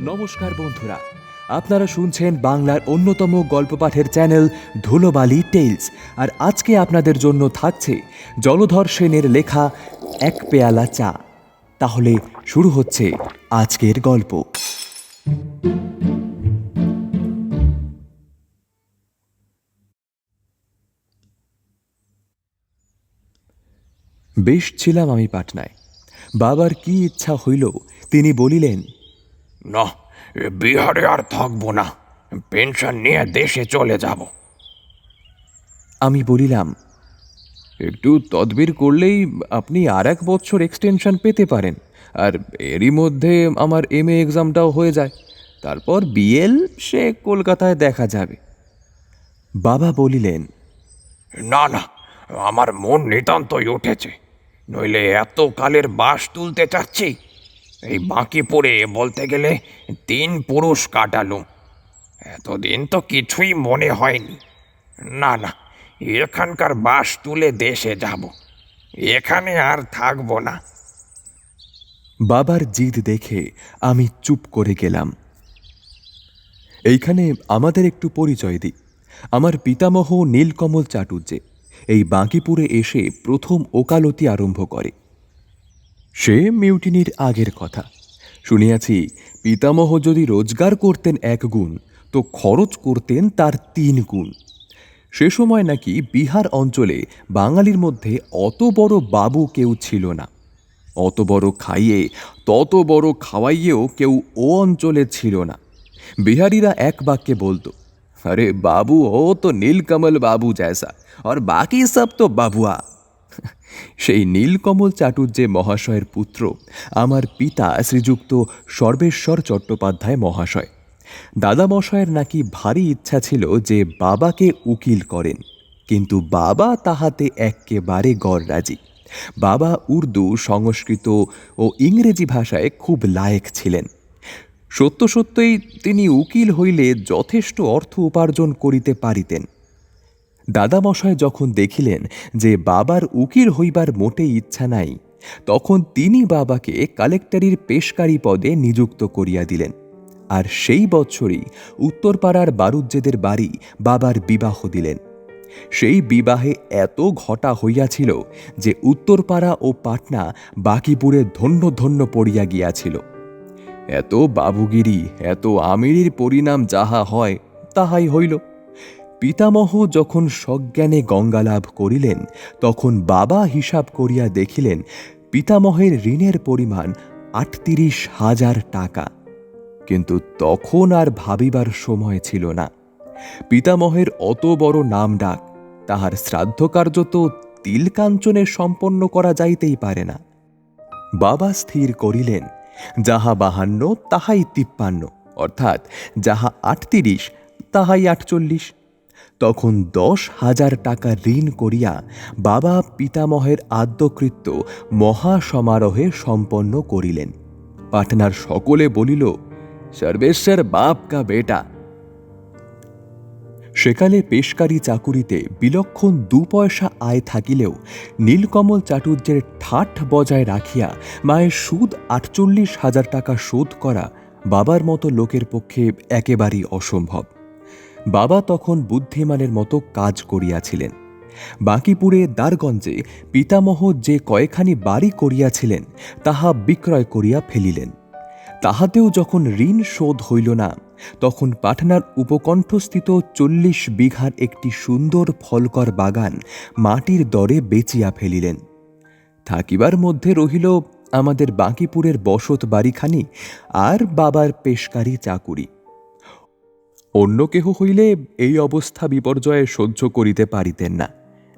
নমস্কার বন্ধুরা, আপনারা শুনছেন বাংলার অন্যতম গল্প পাঠের চ্যানেল ধুলোবালি টেলস আর আজকে আপনাদের জন্য থাকছে জলধর সেনের লেখা এক পেয়ালা চা। তাহলে শুরু হচ্ছে আজকের গল্প। বেশ ছিলাম আমি পাটনায়। বাবার কি ইচ্ছা হইল তিনি বলিলেন না বিহারে আর থাকব না পেনশন নিয়ে দেশে চলে যাব। আমি বলিলাম একটু তদবির করলেই আপনি আর এক বছর এক্সটেনশন পেতে পারেন আর এরই মধ্যে আমার এম এ এক্সামটাও হয়ে যায়। তারপর বিএল সে কলকাতায় দেখা যাবে। বাবা বলিলেন না না আমার মন নিতান্তই উঠেছে। নইলে এত কালের বাস তুলতে চাচ্ছি। এই বাঁকি পড়ে বলতে গেলে তিন পুরুষ কাটালুম এতদিন তো কিছুই মনে হয়নি। না না, এখানকার বাস তুলে দেশে যাব। এখানে আর থাকব না। বাবার জিদ দেখে আমি চুপ করে গেলাম। এইখানে আমাদের একটু পরিচয় দিই। আমার পিতামহ নীলকমল চাটুর্যে। এই বাঁকিপুরে এসে প্রথম ওকালতি আরম্ভ করে। সে মিউটিনির আগের কথা। শুনিয়াছি, পিতামহ যদি রোজগার করতেন এক গুণ, তো খরচ করতেন তার তিন গুণ। সে সময় নাকি বিহার অঞ্চলে বাঙালির মধ্যে অত বড় বাবু কেউ ছিল না। অত বড় খাইয়ে, তত বড় খাওয়াইয়েও কেউ ও অঞ্চলে ছিল না। বিহারিরা এক বাক্যে বলতো আরে বাবু ও তো নীলকমল বাবু জैसा আর বাকি সব তো বাবুয়া সেই নীলকমল চাটুর্যে মহাশয়ের পুত্র, আমার পিতা শ্রীযুক্ত সর্বেশ্বর চট্টোপাধ্যায় মহাশয়। দাদামশয়ের নাকি ভারী ইচ্ছা ছিল যে বাবাকে উকিল করেন, কিন্তু বাবা তাহাতে এক্কেবারে গড়রাজি। বাবা উর্দু, সংস্কৃত ও ইংরেজি ভাষায় খুব লায়েক ছিলেন। সত্য সত্যই তিনি উকিল হইলে যথেষ্ট অর্থ উপার্জন করিতে পারিতেন। দাদামশায় যখন দেখিলেন যে বাবার উকিল হইবার মোটেই ইচ্ছা নাই, তখন তিনি বাবাকে কালেক্টরির পেশকারী পদে নিযুক্ত করিয়া দিলেন আর সেই বৎসরই উত্তরপাড়ার বারুজ্জেদের বাড়ি বাবার বিবাহ দিলেন। সেই বিবাহে এত ঘটা হইয়াছিল যে উত্তরপাড়া ও পাটনা বাকিপুরে ধন্য ধন্য পড়িয়া গিয়াছিল। এত বাবুগিরি, এত আমিরির পরিণাম যাহা হয়, তাহাই হইল। পিতামহ যখন সজ্ঞানে গঙ্গালাভ করিলেন, তখন বাবা হিসাব করিয়া দেখিলেন, পিতামহের ঋণের পরিমাণ আটত্রিশ হাজার টাকা। কিন্তু তখন আর ভাবিবার সময় ছিল না। পিতামহের অত বড় নাম ডাক তাহার শ্রাদ্ধকার্য তো তিলকাঞ্চনে সম্পন্ন করা যাইতেই পারে না। বাবা স্থির করিলেন যাহা বাহান্ন, তাহাই তিপ্পান্ন। অর্থাৎ যাহা আটত্রিশ, তাহাই আটচল্লিশ। তখন দশ হাজার টাকা ঋণ করিয়া বাবা পিতামহের আদ্যকৃত্য মহাসমারোহে সম্পন্ন করিলেন। পাটনার সকলে বলিল, সর্বেশ্বর বাপ কা বেটা সেকালে পেশকারি চাকুরিতে বিলক্ষণ দু পয়সা আয় থাকিলেও নীলকমল চাটুর্যের ঠাট বজায় রাখিয়া মায়ের সুদ আটচল্লিশ হাজার টাকা শোধ করা বাবার মতো লোকের পক্ষে একেবারেই অসম্ভব। বাবা তখন বুদ্ধিমানের মতো কাজ করিয়াছিলেন। বাঁকিপুরে দ্বারগঞ্জে পিতামহ যে কয়েকখানি বাড়ি করিয়াছিলেন, তাহা বিক্রয় করিয়া ফেলিলেন। তাহাতেও যখন ঋণ শোধ হইল না তখন পাটনার উপকণ্ঠস্থিত চল্লিশ বিঘার একটি সুন্দর ফলকর বাগান মাটির দরে বেচিয়া ফেলিলেন। থাকিবার মধ্যে রহিল আমাদের বাঁকিপুরের বসত বাড়িখানি আর বাবার পেশকারি চাকুরি। অন্য কেহ হইলে এই অবস্থা বিপর্যয়ে সহ্য করিতে পারিতেন না।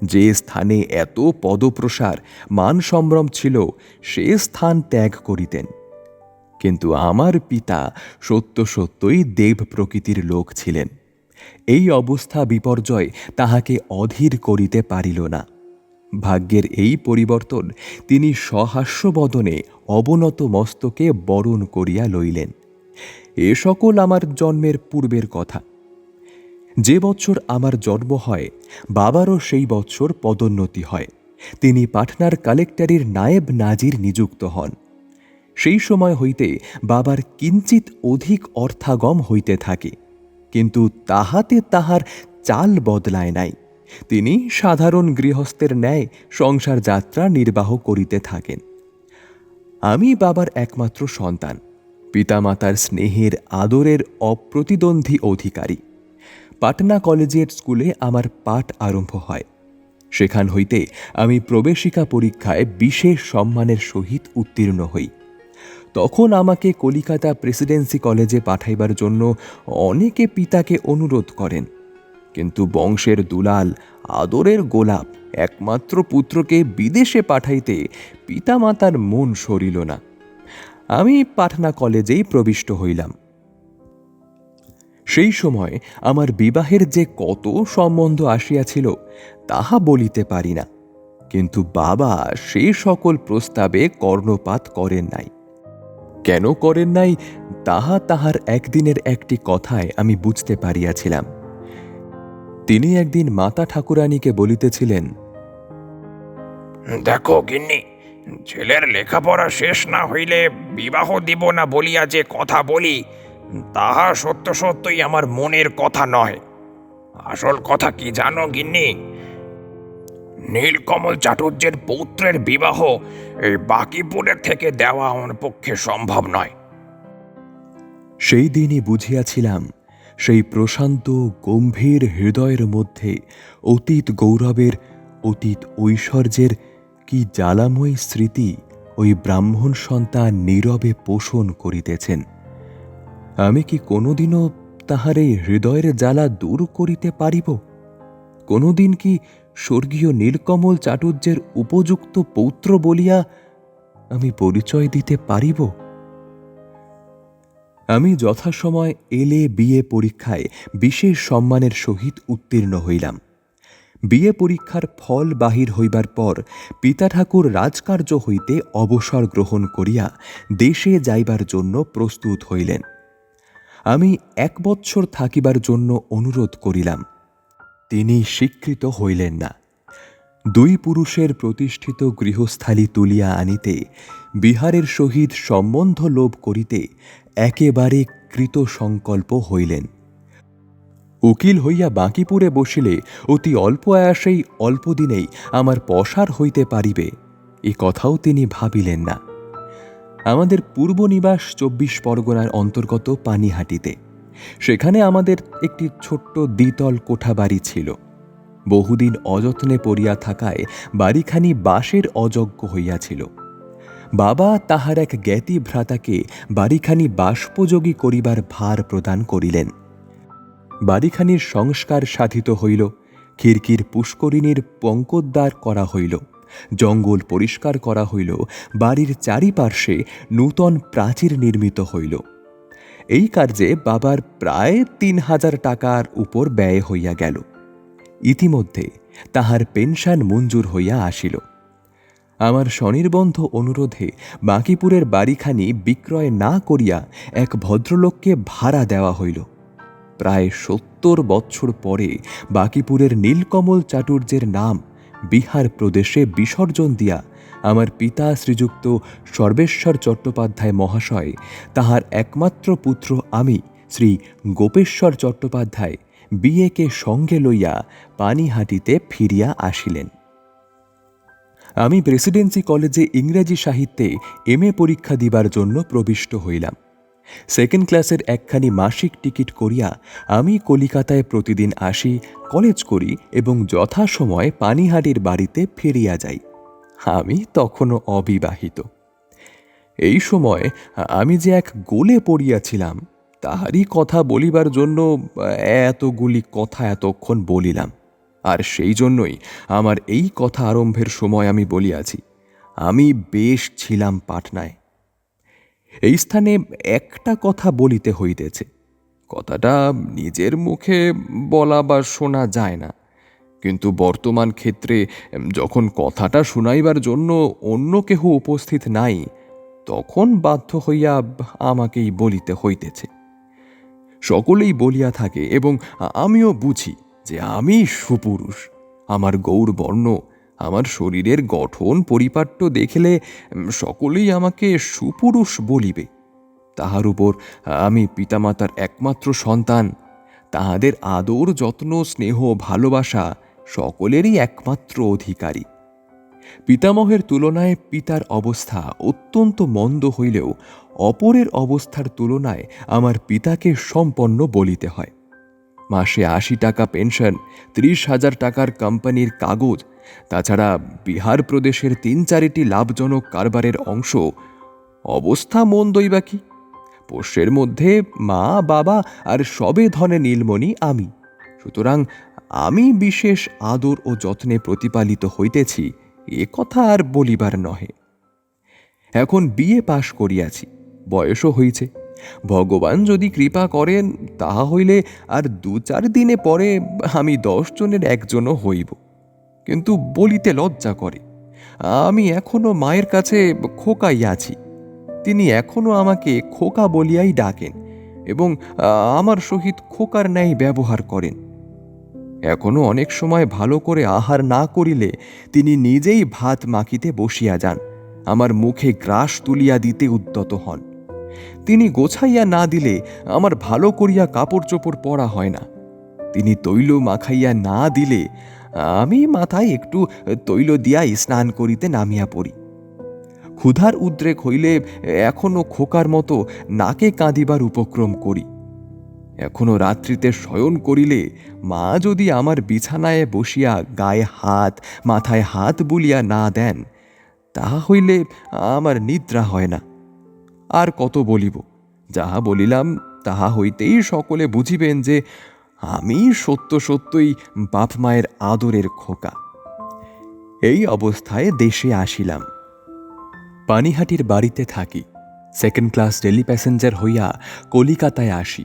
যে স্থানে এত পদপ্রসার, মান সম্ভ্রম ছিল, সে স্থান ত্যাগ করিতেন। কিন্তু আমার পিতা সত্য সত্যই দেব প্রকৃতির লোক ছিলেন। এই অবস্থা বিপর্যয় তাহাকে অধীর করিতে পারিল না। ভাগ্যের এই পরিবর্তন তিনি সহাস্যবদনে অবনত মস্তকে বরণ করিয়া লইলেন। এ সকল আমার জন্মের পূর্বের কথা। যে বৎসর আমার জন্ম হয়, বাবারও সেই বৎসর পদোন্নতি হয়। তিনি পাটনার কালেক্টরের নায়েব নাজির নিযুক্ত হন। সেই সময় হইতে বাবার কিঞ্চিত অধিক অর্থাগম হইতে থাকে, কিন্তু তাহাতে তাহার চাল বদলায় নাই। তিনি সাধারণ গৃহস্থের ন্যায় সংসার যাত্রা নির্বাহ করিতে থাকেন। আমি বাবার একমাত্র সন্তান, পিতামাতার স্নেহের আদরের অপ্রতিদ্বন্দ্বী অধিকারী। পাটনা কলেজের স্কুলে আমার পাঠ আরম্ভ হয়। সেখান হইতে আমি প্রবেশিকা পরীক্ষায় বিশেষ সম্মানের সহিত উত্তীর্ণ হই। তখন আমাকে কলিকাতা প্রেসিডেন্সি কলেজে পাঠাইবার জন্য অনেকে পিতাকে অনুরোধ করেন। কিন্তু বংশের দুলাল, আদরের গোলাপ, একমাত্র পুত্রকে বিদেশে পাঠাইতে পিতামাতার মন সরিল না। আমি পাটনা কলেজেই প্রবিষ্ট হইলাম। সেই সময় আমার বিবাহের যে কত সম্বন্ধ আসিয়াছিল, তাহা বলিতে পারি না। কিন্তু বাবা সে সকল প্রস্তাবে কর্ণপাত করেন নাই। কেন করেন নাই, তাহা তাহার একদিনের একটি কথায় আমি বুঝতে পারিয়াছিলাম। তিনি একদিন মাতা ঠাকুরানীকে বলিতেছিলেন, দেখো গিন্নি, ছেলের লেখাপড়া শেষ না হইলে বিবাহ দিব না বলিয়া যে কথা বলি, তাহা সত্য সত্যই আমার মনের কথা নয়। আসল কথা কি জানো গিন্নি? নীলকমল চাটুর্যের পৌত্রের বিবাহ এই বাকিপুরের থেকে দেওয়া আমার পক্ষে সম্ভব নয়। সেই দিনই বুঝিয়াছিলাম, সেই প্রশান্ত গম্ভীর হৃদয়ের মধ্যে অতীত গৌরবের, অতীত ঐশ্বর্যের কি জ্বালাময়ী স্মৃতি ওই ব্রাহ্মণ সন্তান নীরবে পোষণ করিতেছেন। আমি কি কোনোদিনও তাহার এই হৃদয়ের জ্বালা দূর করিতে পারিব? কোনোদিন কি স্বর্গীয় নীলকমল চাটুর্যের উপযুক্ত পৌত্র বলিয়া আমি পরিচয় দিতে পারিব? আমি যথাসময় এলে বিএ পরীক্ষায় বিশেষ সম্মানের সহিত উত্তীর্ণ হইলাম। বিএ পরীক্ষার ফল বাহির হইবার পর পিতা ঠাকুর রাজকার্য হইতে অবসর গ্রহণ করিয়া দেশে যাইবার জন্য প্রস্তুত হইলেন। আমি এক বৎসর থাকিবার জন্য অনুরোধ করিলাম। তিনি স্বীকৃত হইলেন না। দুই পুরুষের প্রতিষ্ঠিত গৃহস্থালী তুলিয়া আনিতে বিহারের সহিত সম্বন্ধ লোভ করিতে একেবারে কৃত সংকল্প হইলেন। উকিল হইয়া বাঁকিপুরে বসিলে অতি অল্প আয়াসেই অল্প দিনেই আমার পসার হইতে পারিবে, এ কথাও তিনি ভাবিলেন না। আমাদের পূর্ব নিবাস চব্বিশ পরগনার অন্তর্গত পানিহাটিতে। সেখানে আমাদের একটি ছোট্ট দ্বিতল কোঠা বাড়ি ছিল। বহুদিন অযত্নে পড়িয়া থাকায় বাড়িখানি বাঁশের অযোগ্য হইয়াছিল। বাবা তাহার এক জ্ঞাতি ভ্রাতাকে বাড়িখানি বাষ্পযোগী করিবার ভার প্রদান করিলেন। বাড়িখানির সংস্কার সাধিত হইল, খিড়কির পুষ্করিণীর পঙ্কোদ্বার করা হইল, জঙ্গল পরিষ্কার করা হইল, বাড়ির চারিপার্শ্বে নূতন প্রাচীর নির্মিত হইল। এই কার্যে বাবার প্রায় তিন হাজার টাকার উপর ব্যয় হইয়া গেল। ইতিমধ্যে তাহার পেনশন মঞ্জুর হইয়া আসিল। আমার স্বনির্বন্ধ অনুরোধে বাঁকিপুরের বাড়িখানি বিক্রয় না করিয়া এক ভদ্রলোককে ভাড়া দেওয়া হইল। প্রায় সত্তর বৎসর পরে বাঁকিপুরের নীলকমল চাটুর্যের নাম বিহার প্রদেশে বিসর্জন দিয়া আমার পিতা শ্রীযুক্ত সর্বেশ্বর চট্টোপাধ্যায় মহাশয়, তাহার একমাত্র পুত্র আমি, শ্রী গোপেশ্বর চট্টোপাধ্যায়, বিয়েকে সঙ্গে লইয়া পানিহাটিতে ফিরিয়া আসিলেন। আমি প্রেসিডেন্সি কলেজে ইংরেজি সাহিত্যে এম এ পরীক্ষা দিবার জন্য প্রবিষ্ট হইলাম। সেকেন্ড ক্লাসের একখানি মাসিক টিকিট করিয়া আমি কলিকাতায় প্রতিদিন আসি, কলেজ করি এবং যথাসময়ে পানিহাটির বাড়িতে ফিরিয়া যাই। আমি তখনও অবিবাহিত। এই সময় আমি যে এক গোলে পড়িয়াছিলাম, তাহারই কথা বলিবার জন্য এতগুলি কথা এতক্ষণ বলিলাম। আর সেই জন্যই আমার এই কথা আরম্ভের সময় আমি বলিয়াছি, আমি বেশ ছিলাম পাটনায়। এই স্থানে একটা কথা বলিতে হইতেছে, কথাটা নিজের মুখে বলা বা শোনা যায় না। কিন্তু বর্তমান ক্ষেত্রে, যখন কথাটা শুনাইবার জন্য অন্য কেহ উপস্থিত নাই, তখন বাধ্য হইয়া আমাকেই বলিতে হইতেছে। সকলেই বলিয়া থাকে এবং আমিও বুঝি যে আমি সুপুরুষ, আমার গৌর বর্ণ আমার শরীরের গঠন পরিপাট্য দেখলে সকলেই আমাকে সুপুরুষ বলিবে। তাহার উপর আমি পিতামাতার একমাত্র সন্তান, তাহাদের আদর, যত্ন, স্নেহ, ভালোবাসা সকলেরই একমাত্র অধিকারী। পিতামহের তুলনায় পিতার অবস্থা অত্যন্ত মন্দ হইলেও অপরের অবস্থার তুলনায় আমার পিতাকে সম্পন্ন বলিতে হয়। মাসে আশি টাকা পেনশন, ত্রিশ হাজার টাকার কোম্পানির কাগজ, তাছাড়া বিহার প্রদেশের তিন চারিটি লাভজনক কারবারের অংশ। অবস্থা বা কি? পোষ্যের মধ্যে মা, বাবা আর সবে ধনে নীলমণি আমি। সুতরাং আমি বিশেষ আদর ও যত্নে প্রতিপালিত হইতেছি, এ কথা আর বলিবার নহে। এখন বিয়ে পাশ করিয়াছি, বয়সও হইছে। ভগবান যদি কৃপা করেন, তাহা হইলে আর দু চার দিনে পরে আমি দশ জনের একজনও হইব। কিন্তু বলিতে লজ্জা করে। আমি এখনও মায়ের কাছে খোকাই আছি তিনি এখনও আমাকে খোকা বলিয়াই ডাকেন এবং আমার সহিত খোকার ন্যায় ব্যবহার করেন। এখনও অনেক সময় ভালো করে আহার না করিলে তিনি নিজেই ভাত মাখিতে বসিয়া যান, আমার মুখে গ্রাস তুলিয়া দিতে উদ্যত হন। তিনি গোছাইয়া না দিলে আমার ভালো করিয়া কাপড় চোপড় পরা হয় না। তিনি তৈল মাখাইয়া না দিলে আমি মাথায় একটু তৈল দিয়া স্নান করিতে নামিয়া পড়ি। ক্ষুধার উদ্রেক হইলে এখনও খোকার মতো নাকে কাঁদিবার উপক্রম করি। এখনও রাত্রিতে শয়ন করিলে মা যদি আমার বিছানায় বসিয়া গায়ে হাত, মাথায় হাত বুলিয়া না দেন তাহা হইলে আমার নিদ্রা হয় না। আর কত বলিব? যাহা বলিলাম, তাহা হইতেই সকলে বুঝিবেন যে আমি সত্য সত্যই বাপ মায়ের আদরের খোকা। এই অবস্থায় দেশে আসিলাম। পানিহাটির বাড়িতে থাকি। সেকেন্ড ক্লাস ডেলি প্যাসেঞ্জার হইয়া কলিকাতায় আসি।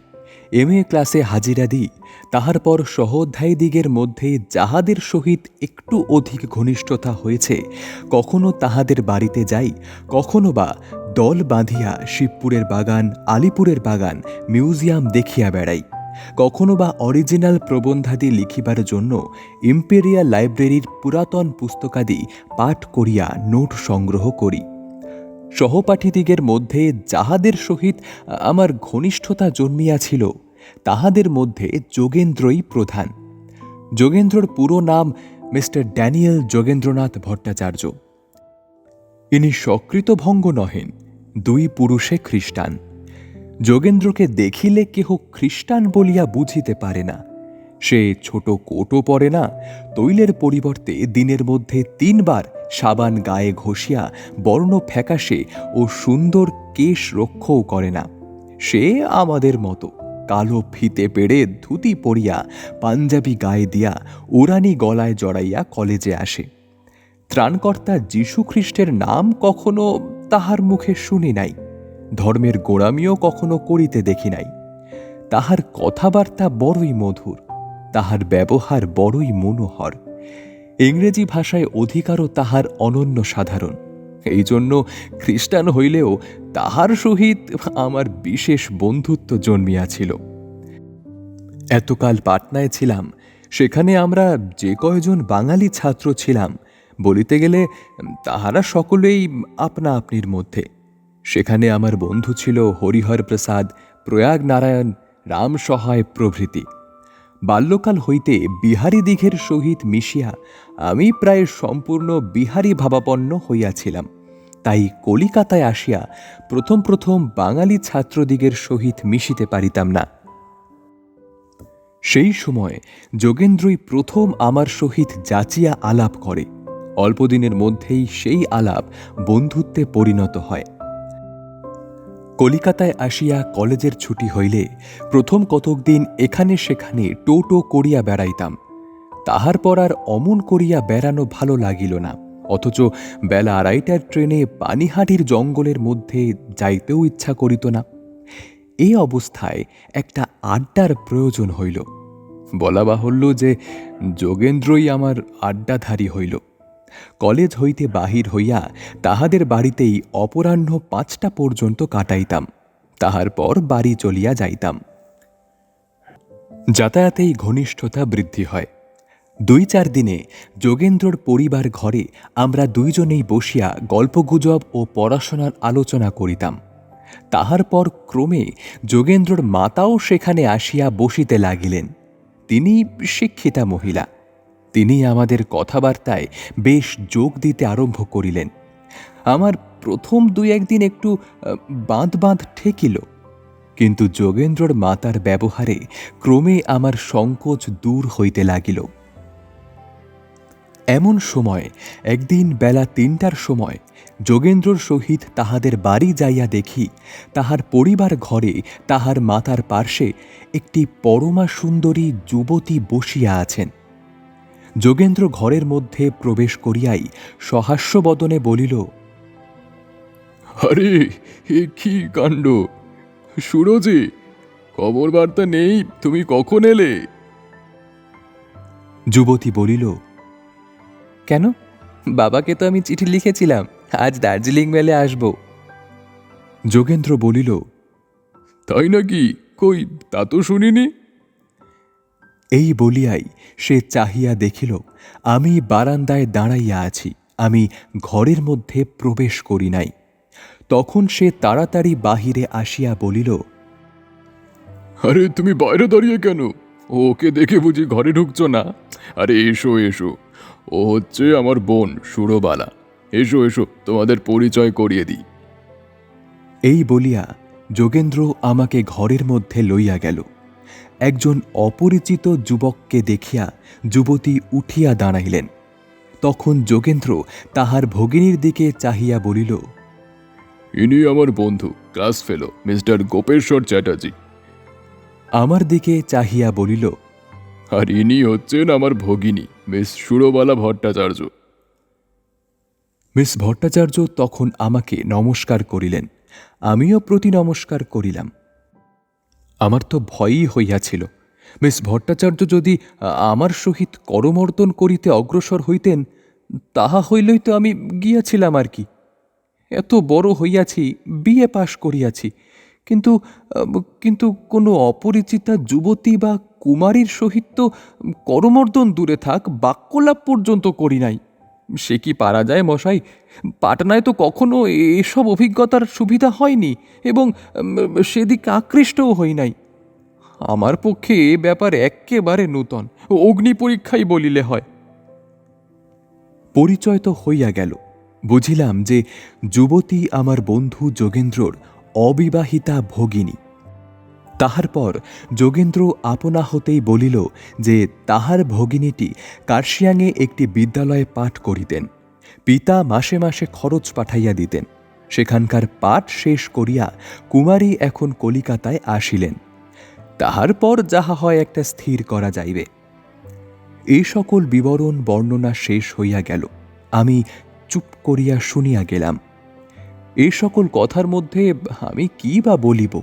এম এ ক্লাসে হাজিরা দিই। তাহার পর সহোধ্যায়ীদিগের মধ্যে যাহাদের সহিত একটু অধিক ঘনিষ্ঠতা হয়েছে, কখনো তাহাদের বাড়িতে যাই, কখনো বা দল বাঁধিয়া শিবপুরের বাগান, আলিপুরের বাগান, মিউজিয়াম দেখিয়া বেড়াই। কখনো বা অরিজিনাল প্রবন্ধাদি লিখিবার জন্য ইম্পেরিয়াল লাইব্রেরির পুরাতন পুস্তকাদি পাঠ করিয়া নোট সংগ্রহ করি। সহপাঠীদিগের মধ্যে যাহাদের সহিত আমার ঘনিষ্ঠতা জন্মিয়াছিল, তাহাদের মধ্যে যোগেন্দ্রই প্রধান। যোগেন্দ্রর পুরো নাম মিস্টার ড্যানিয়েল যোগেন্দ্রনাথ ভট্টাচার্য। ইনি সকৃতভঙ্গ নহেন, দুই পুরুষে খ্রিস্টান। যোগেন্দ্রকে দেখিলে কেহ খ্রিস্টান বলিয়া বুঝিতে পারে না। সে ছোট কোটও পরে না, তৈলের পরিবর্তে দিনের মধ্যে তিনবার সাবান গায়ে ঘষিয়া বর্ণ ফ্যাকাশে ও সুন্দর কেশ রক্ষও করে না। সে আমাদের মতো। কালো ফিতে পেড়ে ধুতি পরিয়া পাঞ্জাবি গায়ে দিয়া উড়ানি গলায় জড়াইয়া কলেজে আসে। ত্রাণকর্তা যীশুখ্রিস্টের নাম কখনো তাহার মুখে শুনি নাই। ধর্মের গোড়ামিও কখনো করিতে দেখি নাই। তাহার কথাবার্তা বড়ই মধুর। তাহার ব্যবহার বড়ই মনোহর। ইংরেজি ভাষায় অধিকারও তাহার অনন্য সাধারণ। এই জন্য খ্রিস্টান হইলেও তাহার সহিত আমার বিশেষ বন্ধুত্ব জন্মিয়াছিল। এতকাল পাটনায় ছিলাম, সেখানে আমরা যে কয়জন বাঙালি ছাত্র ছিলাম, বলিতে গেলে তাহারা সকলেই আপনা আপনির মধ্যে। সেখানে আমার বন্ধু ছিল হরিহর প্রসাদ, প্রয়াগ নারায়ণ, রাম সহায় প্রভৃতি। বাল্যকাল হইতে বিহারী দিঘের সহিত মিশিয়া আমি প্রায় সম্পূর্ণ বিহারী ভাবাপন্ন হইয়াছিলাম। তাই কলিকাতায় আসিয়া প্রথম প্রথম বাঙালি ছাত্রদিগের সহিত মিশিতে পারিতাম না। সেই সময় যোগেন্দ্রই প্রথম আমার সহিত যাচিয়া আলাপ করে। অল্পদিনের মধ্যেই সেই আলাপ বন্ধুত্বে পরিণত হয়। কলিকাতায় আসিয়া কলেজের ছুটি হইলে প্রথম কতক দিন এখানে সেখানে টোটো করিয়া বেড়াইতাম। তাহার পর আর অমন করিয়া বেড়ানো ভালো লাগিল না, অথচ বেলা আড়াইটার ট্রেনে পানিহাটির জঙ্গলের মধ্যে যাইতেও ইচ্ছা করিত না। এ অবস্থায় একটা আড্ডার প্রয়োজন হইল। বলা বাহুল্য যে যোগেন্দ্রই আমার আড্ডাধারী হইল। কলেজ হইতে বাহির হইয়া তাহাদের বাড়িতেই অপরাহ্ন পাঁচটা পর্যন্ত কাটাইতাম। তাহার পর বাড়ি চলিয়া যাইতাম। যাতায়াতেই ঘনিষ্ঠতা বৃদ্ধি হয়। দুই চার দিনে যোগেন্দ্রর পরিবার ঘরে আমরা দুইজনেই বসিয়া গল্পগুজব ও পড়াশোনার আলোচনা করিতাম। তাহার পর ক্রমে যোগেন্দ্রর মাতাও সেখানে আসিয়া বসিতে লাগিলেন। তিনি শিক্ষিতা মহিলা। তিনি আমাদের কথাবার্তায় বেশ যোগ দিতে আরম্ভ করিলেন। আমার প্রথম দুই একদিন একটু বাঁধ বাঁধ ঠেকিল। কিন্তু যোগেন্দ্রর মাতার ব্যবহারে ক্রমে আমার সংকোচ দূর হইতে লাগিল। এমন সময়, একদিন বেলা তিনটার সময়, যোগেন্দ্রর সহিত তাহাদের বাড়ি যাইয়া দেখি, তাহার পরিবার ঘরে তাহার মাতার পার্শ্বে একটি পরমা সুন্দরী যুবতী বসিয়া আছেন। যোগেন্দ্র ঘরের মধ্যে প্রবেশ করিয়াই সহাস্য বদনে বলিল আরে এ কি কাণ্ড? সুরজি খবর বার্তা নেই তুমি কখন এলে? যুবতী বলিল কেন? বাবাকে তো আমি চিঠি লিখেছিলাম আজ দার্জিলিং মেলে আসব। যোগেন্দ্র বলিল তাই নাকি? কই তা তো শুনিনি। এই বলিয়াই সে চাহিয়া দেখিল আমি বারান্দায় দাঁড়াইয়া আছি আমি ঘরের মধ্যে প্রবেশ করি নাই। তখন সে তাড়াতাড়ি বাহিরে আসিয়া বলিল আরে তুমি বাইরে দাঁড়িয়ে কেন? ওকে দেখে বুঝি ঘরে ঢুকছো না? আরে এসো এসো। ও হচ্ছে আমার বোন সুরবালা। এসো এসো তোমাদের পরিচয় করিয়ে দিই। এই বলিয়া যোগেন্দ্র আমাকে ঘরের মধ্যে লইয়া গেল। একজন অপরিচিত যুবককে দেখিয়া যুবতী উঠিয়া দাঁড়াইলেন। তখন যোগেন্দ্র তাহার ভগিনীর দিকে চাহিয়া বলিল ইনি আমার বন্ধু class fellow mister Gopeshwar Chatterjee. আমার দিকে চাহিয়া বলিল আর ইনি হচ্ছেন আমার ভগিনী মিস সুরবালা ভট্টাচার্য। মিস ভট্টাচার্য তখন আমাকে নমস্কার করিলেন। আমিও প্রতি নমস্কার করিলাম। আমার তো ভয়ই হইয়াছিল। মিস ভট্টাচার্য যদি আমার সহিত করমর্দন করিতে অগ্রসর হইতেন, তাহা হইলেই তো আমি গিয়াছিলাম আর কি। এত বড় হইয়াছি, বিএ পাশ করিয়াছি, কিন্তু কিন্তু কোনো অপরিচিতা যুবতী বা কুমারীর সহিত তো করমর্দন দূরে থাক, বাক্যলাপ পর্যন্ত করি নাই। সে কি পারা যায় মশাই? পাটনায় তো কখনো এসব অভিজ্ঞতার সুবিধা হয়নি এবং সেদিক আকৃষ্টও হই নাই। আমার পক্ষে এ ব্যাপার একেবারে নূতন। অগ্নি পরীক্ষাই বলিলে হয়। পরিচয় তো হইয়া গেল। বুঝিলাম যে যুবতী আমার বন্ধু যোগেন্দ্রর অবিবাহিতা ভগিনী। তাহার পর যোগেন্দ্র আপনা হতেই বলিল যে তাহার ভগিনীটি কার্শিয়াংয়ে একটি বিদ্যালয়ে পাঠ করিতেন। পিতা মাসে মাসে খরচ পাঠাইয়া দিতেন। সেখানকার পাঠ শেষ করিয়া কুমারী এখন কলিকাতায় আসিলেন। তাহার পর যাহা হয় একটা স্থির করা যাইবে। এই সকল বিবরণ বর্ণনা শেষ হইয়া গেল। আমি চুপ করিয়া শুনিয়া গেলাম। এই সকল কথার মধ্যে আমি কি বা বলিব?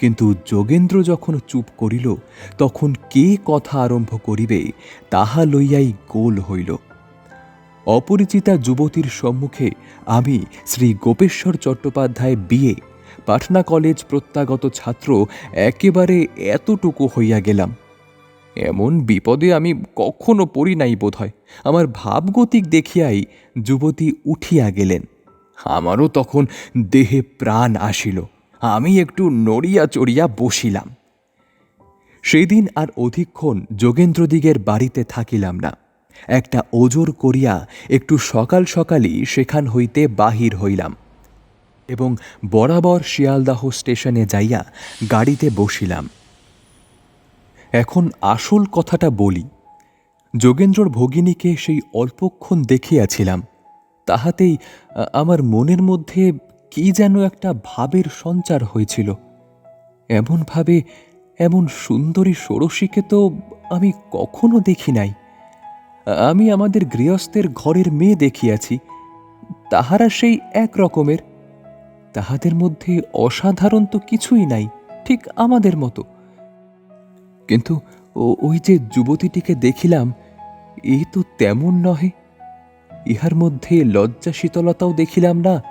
কিন্তু যোগেন্দ্র যখন চুপ করিল, তখন কে কথা আরম্ভ করিবে তাহা লইয়াই গোল হইল। অপরিচিতা যুবতীর সম্মুখে আমি শ্রী গোপেশ্বর চট্টোপাধ্যায় বিয়ে, পাটনা কলেজ প্রত্যাগত ছাত্র, একেবারে এতটুকু হইয়া গেলাম। এমন বিপদে আমি কখনো পড়ি নাই বোধ হয় আমার ভাবগতিক দেখিয়াই যুবতী উঠিয়া গেলেন। আমারও তখন দেহে প্রাণ আসিল। আমি একটু নড়িয়া চড়িয়া বসিলাম। সেদিন আর অধিকক্ষণ যোগেন্দ্রদিগের বাড়িতে থাকিলাম না। একটা ওজোর করিয়া একটু সকাল সকালই সেখান হইতে বাহির হইলাম এবং বরাবর শিয়ালদাহ স্টেশনে যাইয়া গাড়িতে বসিলাম। এখন আসল কথাটা বলি, যোগেন্দ্রর ভগিনীকে সেই অল্পক্ষণ দেখিয়াছিলাম, তাহাতেই আমার মনের মধ্যে কি যেন একটা ভাবের সঞ্চার হয়েছিল। এমনভাবে, এমন সুন্দরী ষোড়শীকে তো আমি কখনো দেখি নাই। আমি আমাদের গৃহস্থের ঘরের মেয়ে দেখিয়াছি। তাহারা সেই এক রকমের। তাহাদের মধ্যে অসাধারণ তো কিছুই নাই, ঠিক আমাদের মতো। কিন্তু ওই যে যুবতীটিকে দেখিলাম, এ তো তেমন নহে। ইহার মধ্যে লজ্জা শীতলতাও দেখিলাম না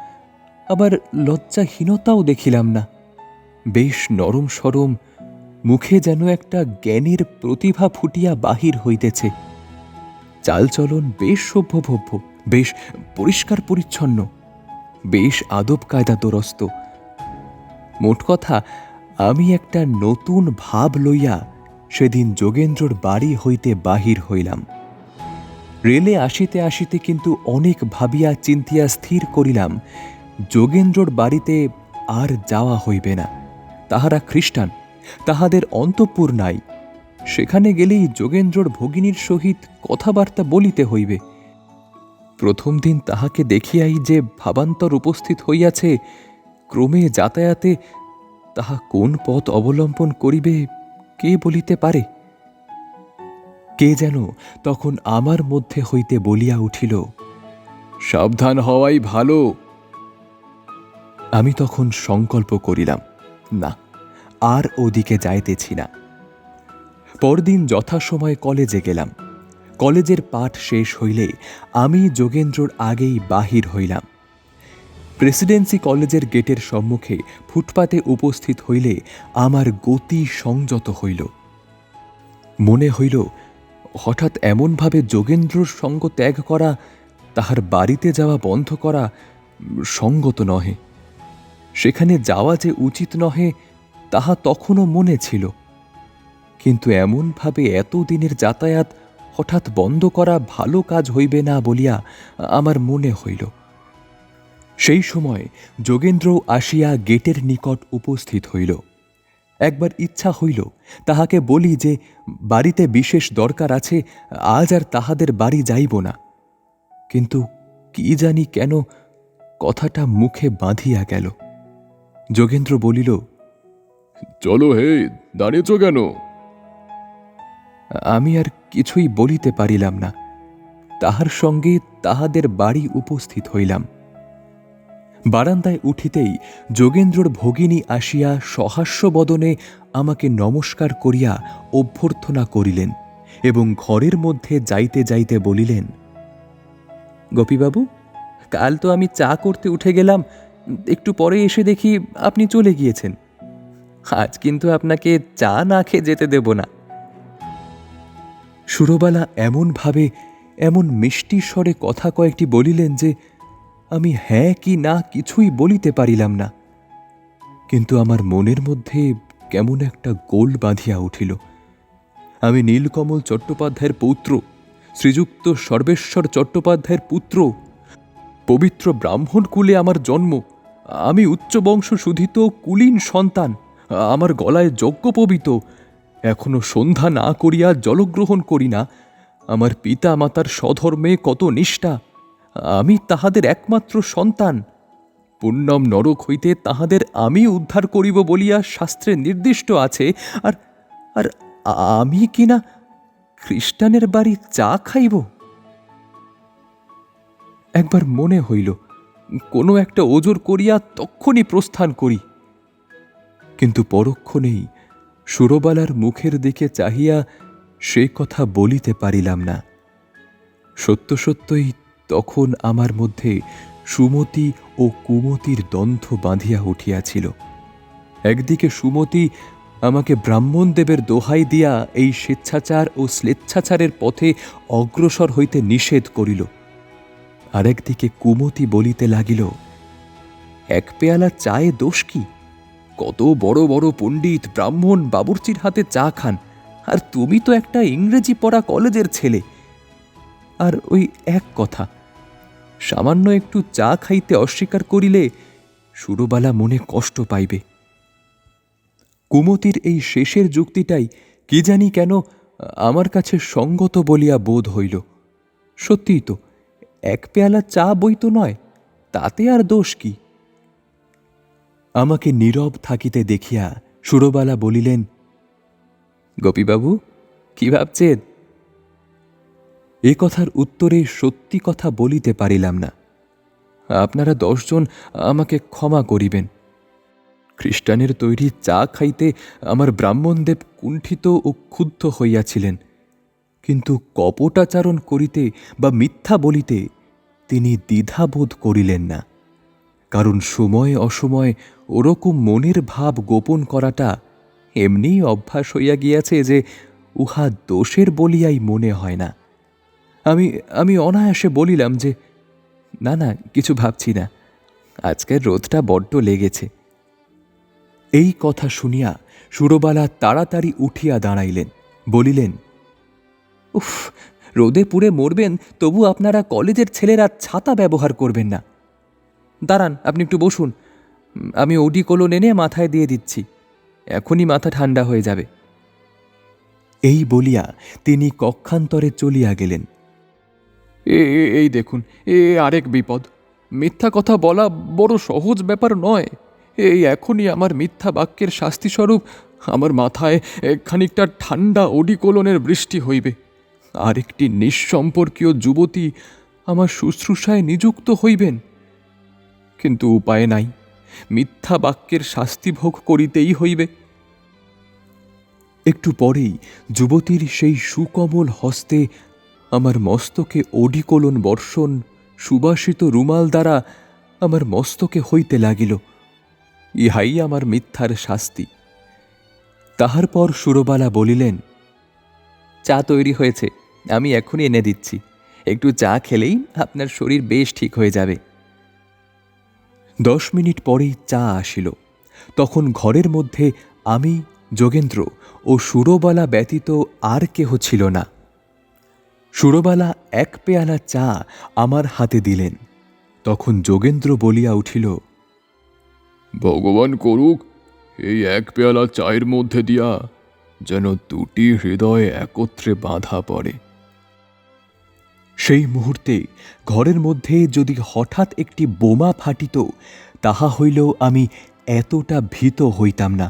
আবার লজ্জাহীনতাও দেখিলাম না। বেশ নরম সরম, মুখে যেন একটা জ্ঞানীর প্রতিভা ফুটিয়া বাহির হইতেছে। চালচলন বেশ সভ্যভব্য বেশ পরিষ্কার পরিচ্ছন্ন বেশ আদব কায়দা দরস্ত মোট কথা, আমি একটা নতুন ভাব লইয়া সেদিন যোগেন্দ্রর বাড়ি হইতে বাহির হইলাম। রেলে আসিতে আসিতে কিন্তু অনেক ভাবিয়া চিন্তিয়া স্থির করিলাম। যোগেন্দ্রর বাড়িতে আর যাওয়া হইবে না। তাহারা খ্রিস্টান, তাহাদের অন্তঃপুর নাই। সেখানে গেলেই যোগেন্দ্রর ভগিনীর সহিত কথাবার্তা বলিতে হইবে। প্রথম দিন তাহাকে দেখিয়াই যে ভাবান্তর উপস্থিত হইয়াছে, ক্রমে যাতায়াতে তাহা কোন পথ অবলম্বন করিবে, কে বলিতে পারে? কে যেন তখন আমার মধ্যে হইতে বলিয়া উঠিল, সাবধান হওয়াই ভালো। আমি তখন সংকল্প করিলাম, না, আর ওদিকে যাইতেছি না। পরদিন যথাসময়ে কলেজে গেলাম। কলেজের পাঠ শেষ হইলে আমি যোগেন্দ্রর আগেই বাহির হইলাম। প্রেসিডেন্সি কলেজের গেটের সম্মুখে ফুটপাতে উপস্থিত হইলে আমার গতি সংযত হইল। মনে হইল, হঠাৎ এমনভাবে যোগেন্দ্রর সঙ্গ ত্যাগ করা, তাহার বাড়িতে যাওয়া বন্ধ করা, সঙ্গত নহে। সেখানে যাওয়া যে উচিত নহে, তাহা তখনও মনে ছিল। কিন্তু এমনভাবে এতদিনের যাতায়াত হঠাৎ বন্ধ করা ভালো কাজ হইবে না বলিয়া আমার মনে হইল। সেই সময় যোগেন্দ্র আসিয়া গেটের নিকট উপস্থিত হইল। একবার ইচ্ছা হইল তাহাকে বলি যে, বাড়িতে বিশেষ দরকার আছে, আজ আর তাহাদের বাড়ি যাইব না। কিন্তু কি জানি কেন কথাটা মুখে বাঁধিয়া গেল। যোগেন্দ্র বলিল চলো হে দাঁড়িয়েছ কেন? আমি আর কিছুই বলিতে পারিলাম না। তাহার সঙ্গে তাহাদের বাড়ি উপস্থিত হইলাম। বারান্দায় উঠিতেই যোগেন্দ্রর ভগিনী আসিয়া সহাস্য বদনে আমাকে নমস্কার করিয়া অভ্যর্থনা করিলেন এবং ঘরের মধ্যে যাইতে যাইতে বলিলেন গোপীবাবু কাল তো আমি চা করতে উঠে গেলাম একটু পরে এসে দেখি আপনি চলে গিয়েছেন। আজ কিন্তু আপনাকে চা না খেয়ে যেতে দেব না। সুরবালা এমনভাবে, এমন মিষ্টি স্বরে কথা কয়েকটি বলিলেন যে আমি হ্যাঁ কি না কিছুই বলিতে পারিলাম না। কিন্তু আমার মনের মধ্যে কেমন একটা গোল বাঁধিয়া উঠিল। আমি নীলকমল চট্টোপাধ্যায়ের পৌত্র, শ্রীযুক্ত সর্বেশ্বর চট্টোপাধ্যায়ের পুত্র, পবিত্র ব্রাহ্মণ কুলে আমার জন্ম আমি উচ্চ শুধিত কুলীন সন্তান, আমার গলায় যজ্ঞপবিত এখনও সন্ধ্যা না করিয়া জলগ্রহণ করি না, আমার পিতা মাতার স্বধর্মে কত নিষ্ঠা, আমি তাহাদের একমাত্র সন্তান, পুণ্যম নরক হইতে তাহাদের আমি উদ্ধার করিব বলিয়া শাস্ত্রে নির্দিষ্ট আছে, আর আর আমি কিনা খ্রিস্টানের বাড়ি চা খাইব? একবার মনে হইল কোনো একটা ওজোর করিয়া তক্ষণই প্রস্থান করি। কিন্তু পরক্ষণেই সুরবালার মুখের দিকে চাহিয়া সে কথা বলিতে পারিলাম না। সত্য সত্যই তখন আমার মধ্যে সুমতি ও কুমতির দ্বন্দ্ব বাঁধিয়া উঠিয়াছিল। একদিকে সুমতি আমাকে ব্রাহ্মণদেবের দোহাই দিয়া এই স্বেচ্ছাচার ও স্লেচ্ছাচারের পথে অগ্রসর হইতে নিষেধ করিল। আরেকদিকে কুমতি বলিতে লাগিল, এক পেয়ালা চায়ে দোষ কি? কত বড় বড় পণ্ডিত ব্রাহ্মণ বাবুর্চির হাতে চা খান, আর তুমি তো একটা ইংরেজি পড়া কলেজের ছেলে। আর ওই এক কথা, সামান্য একটু চা খাইতে অস্বীকার করিলে সুরবালা মনে কষ্ট পাইবে। কুমতির এই শেষের যুক্তিটাই কি জানি কেন আমার কাছে সঙ্গত বলিয়া বোধ হইল। সত্যিই তো এক পেয়ালা চা বই তো নয়, তাতে আর দোষ কি? আমাকে নীরব থাকিতে দেখিয়া সুরবালা বলিলেন, গোপীবাবু, কি ভাবছেন? এ কথার উত্তরে সত্যি কথা বলিতে পারিলাম না। আপনারা দশজন আমাকে ক্ষমা করিবেন। খ্রিস্টানের তৈরি চা খাইতে আমার ব্রাহ্মণদেব কুণ্ঠিত ও ক্ষুব্ধ হইয়াছিলেন। কিন্তু কপটাচারণ করিতে বা মিথ্যা বলিতে তিনি দ্বিধাবোধ করিলেন না। কারণ সময় অসময় ওরকম মনের ভাব গোপন করাটা এমনিই অভ্যাস হইয়া গিয়াছে যে উহা দোষের বলিয়াই মনে হয় না। আমি আমি অনায়াসে বলিলাম যে, না না, কিছু ভাবছি না। আজকের রোদটা বড্ড লেগেছে। এই কথা শুনিয়া সুরবালা তাড়াতাড়ি উঠিয়া দাঁড়াইলেন, বলিলেন উফ রোদে পুড়ে মরবেন তবু আপনারা কলেজের ছেলেরা ছাতা ব্যবহার করবেন না। দাঁড়ান আপনি একটু বসুন। আমি ওডি কোলন এনে মাথায় দিয়ে দিচ্ছি। এখনই মাথা ঠান্ডা হয়ে যাবে। এই বলিয়া তিনি কক্ষান্তরে চলিয়া গেলেন। এ এই দেখুন এ আরেক বিপদ। মিথ্যা কথা বলা বড় সহজ ব্যাপার নয়। এই এখনই আমার মিথ্যা বাক্যের শাস্তিস্বরূপ আমার মাথায় খানিকটা ঠান্ডা অডিকোলনের বৃষ্টি হইবে। আরেকটি নিঃসম্পর্কীয় যুবতী আমার শুশ্রূষায় নিযুক্ত হইবেন। কিন্তু উপায় নাই, মিথ্যা বাক্যের শাস্তি ভোগ করিতেই হইবে। একটু পরেই যুবতীর সেই সুকমল হস্তে আমার মস্তকে অডিকোলন বর্ষণ সুবাসিত রুমাল দ্বারা আমার মস্তকে হইতে লাগিল। ইহাই আমার মিথ্যার শাস্তি। তাহার পর সুরবালা বলিলেন, চা তৈরি হয়েছে। আমি এখনই এনে দিচ্ছি। একটু চা খেলেই আপনার শরীর বেশ ঠিক হয়ে যাবে। দশ মিনিট পরেই চা আসিল। তখন ঘরের মধ্যে আমি, যোগেন্দ্র ও সুরবালা ব্যতীত আর কেহ ছিল না। সুরবালা এক পেয়ালা চা আমার হাতে দিলেন। তখন যোগেন্দ্র বলিয়া উঠিল, ভগবান করুক, এই এক পেয়ালা চায়ের মধ্যে দিয়া যেন দুটি হৃদয় একত্রে বাঁধা পড়ে। সেই মুহূর্তে ঘরের মধ্যে যদি হঠাৎ একটি বোমা ফাটিত, তাহা হইলেও আমি এতটা ভীত হইতাম না।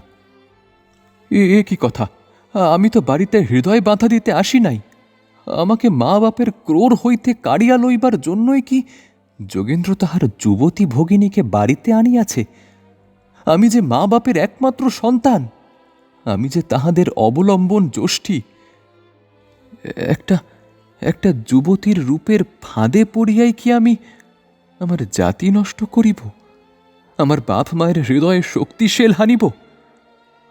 এ কি কথা? আমি তো বাড়িতে হৃদয় বাঁধা দিতে আসি নাই। আমাকে মা বাপের ক্রোর হইতে কাড়িয়া লইবার জন্যই কি যোগেন্দ্র তাহার যুবতী ভগিনীকে বাড়িতে আনিয়াছে? আমি যে মা বাপের একমাত্র সন্তান, আমি যে তাহাদের অবলম্বন যষ্ঠী, একটা একটা যুবতীর রূপের ফাঁদে পড়িয়াই কি আমি আমার জাতি নষ্ট করিব? আমার বাপ মায়ের হৃদয়ে শক্তিশীল হানিব?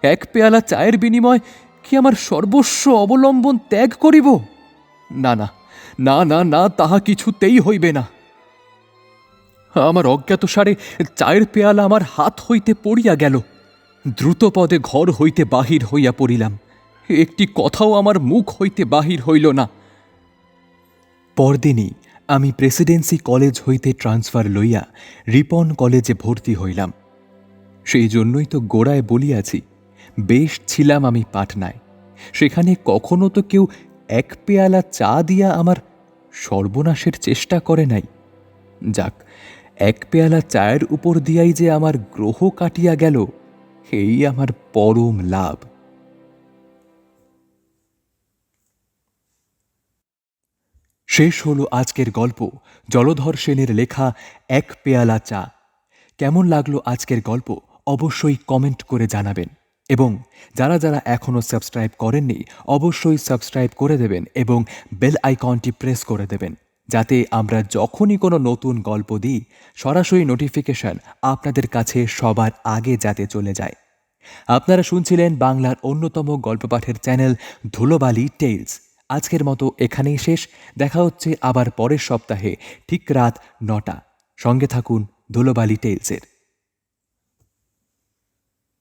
এক পেয়ালা চায়ের বিনিময় কি আমার সর্বস্ব অবলম্বন ত্যাগ করিব? না না না না না, তাহা কিছুতেই হইবে না। আমার অজ্ঞাতসারে চায়ের পেয়ালা আমার হাত হইতে পড়িয়া গেল। দ্রুত পদে ঘর হইতে বাহির হইয়া পড়িলাম। একটি কথাও আমার মুখ হইতে বাহির হইল না। পরদিনই আমি প্রেসিডেন্সি কলেজ হইতে ট্রান্সফার লইয়া রিপন কলেজে ভর্তি হইলাম। সেই জন্যই তো গোড়ায় বলিয়াছি, বেশ ছিলাম আমি পাটনায়। সেখানে কখনো তো কেউ এক পেয়ালা চা দিয়া আমার সর্বনাশের চেষ্টা করে নাই। যাক, এক পেয়ালা চায়ের উপর দিয়াই যে আমার গ্রহ কাটিয়া গেল এই আমার পরম লাভ। শেষ হলো আজকের গল্প, জলধর সেনের লেখা এক পেয়ালা চা কেমন লাগল আজকের গল্প, অবশ্যই কমেন্ট করে জানাবেন। এবং যারা যারা এখনও সাবস্ক্রাইব করেননি, অবশ্যই সাবস্ক্রাইব করে দেবেন এবং বেল আইকনটি প্রেস করে দেবেন। যাতে আমরা যখনই কোনো নতুন গল্প দিই, সরাসরি নোটিফিকেশন আপনাদের কাছে সবার আগে যাতে চলে যায়। আপনারা শুনছিলেন বাংলার অন্যতম গল্প পাঠের চ্যানেল ধুলোবালি টেলস আজকের মতো এখানেই শেষ। দেখা হচ্ছে আবার পরের সপ্তাহে, ঠিক রাত নটা। সঙ্গে থাকুন ধুলোবালি টেলসের